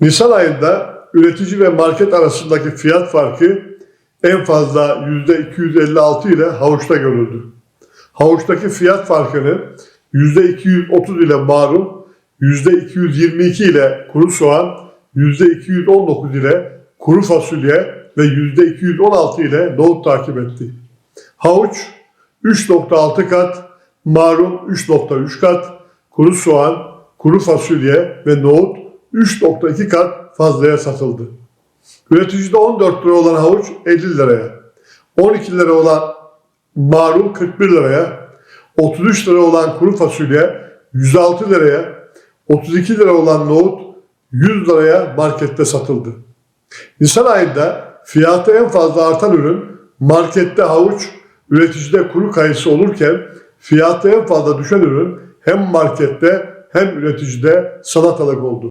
Nisan ayında üretici ve market arasındaki fiyat farkı en fazla %256 ile havuçta görüldü. Havuçtaki fiyat farkını %230 ile marul, %222 ile kuru soğan, %219 ile kuru fasulye ve %216 ile nohut takip etti. Havuç 3.6 kat, marul 3.3 kat, kuru soğan, kuru fasulye ve nohut 3.2 kat fazlaya satıldı. Üreticide 14 lira olan havuç 50 liraya, 12 lira olan marul 41 liraya, 33 lira olan kuru fasulye 106 liraya, 32 lira olan nohut 100 liraya markette satıldı. Nisan ayında fiyatı en fazla artan ürün markette havuç, üreticide kuru kayısı olurken fiyatı en fazla düşen ürün hem markette hem üreticide salatalık oldu.